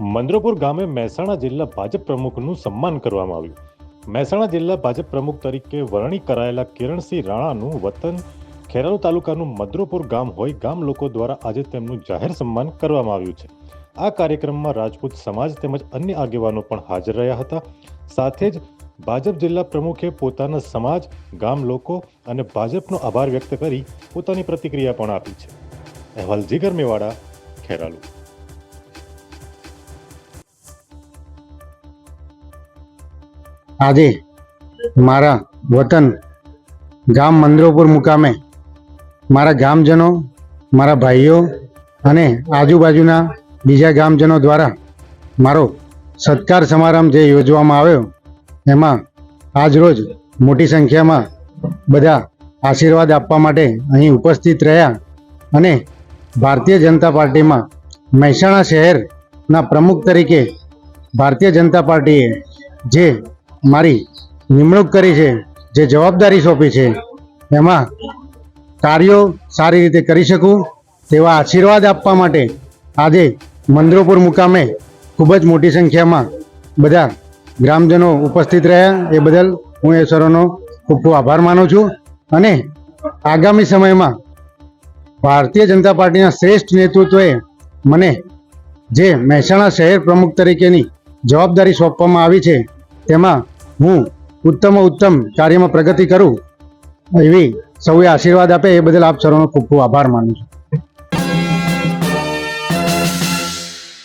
મંદ્રોપુર ગામે મહેસાણા જિલ્લા ભાજપ પ્રમુખનું સન્માન કરવામાં આવ્યું. મહેસાણા જિલ્લા ભાજપ પ્રમુખ તરીકે વરણી કરાયેલા કિરણસિંહ રાણાનું વતન ખેરાલુ તાલુકાનું મદ્રોપુર ગામ હોય ગામ લોકો દ્વારા આજે તેમનું જાહેર સન્માન કરવામાં આવ્યું છે. આ કાર્યક્રમમાં રાજપૂત સમાજ તેમજ અન્ય આગેવાનો પણ હાજર રહ્યા હતા. સાથે જ ભાજપ જિલ્લા પ્રમુખે પોતાના સમાજ, ગામ લોકો અને ભાજપનો આભાર વ્યક્ત કરી પોતાની પ્રતિક્રિયા પણ આપી છે. અહેવાલ જીગર મેવાડા, ખેરાલુ. આજે મારા વતન ગામ મંદરોપુર મુકામે મારા ગામજનો, મારા ભાઈઓ અને આજુબાજુના બીજા ગામજનો દ્વારા મારો સત્કાર સમારંભ જે યોજવામાં આવ્યો, એમાં આજરોજ મોટી સંખ્યામાં બધા આશીર્વાદ આપવા માટે અહીં ઉપસ્થિત રહ્યા અને ભારતીય જનતા પાર્ટીમાં મહેસાણા શહેરના પ્રમુખ તરીકે ભારતીય જનતા પાર્ટીએ જે મારી નિમણૂક કરી છે, જે જવાબદારી સોંપી છે, એમાં કાર્યો સારી રીતે કરી શકું, તેવા આશીર્વાદ આપવા માટે આજે મંદરોપુર મુકામે ખૂબ જ મોટી સંખ્યામાં બધા ગ્રામજનો ઉપસ્થિત રહ્યા. એ બદલ હું એ સરોનો ખૂબ ખૂબ આભાર માનું છું અને આગામી સમયમાં ભારતીય જનતા પાર્ટીના શ્રેષ્ઠ નેતૃત્વએ મને જે મહેસાણા શહેર પ્રમુખ તરીકેની જવાબદારી સોંપવામાં આવી છે, તેમાં હું ઉત્તમ ઉત્તમ કાર્યમાં પ્રગતિ કરું, એવી સૌએ આશીર્વાદ આપે એ બદલ આપ સર્વનો ખૂબ ખૂબ આભાર માનું છું.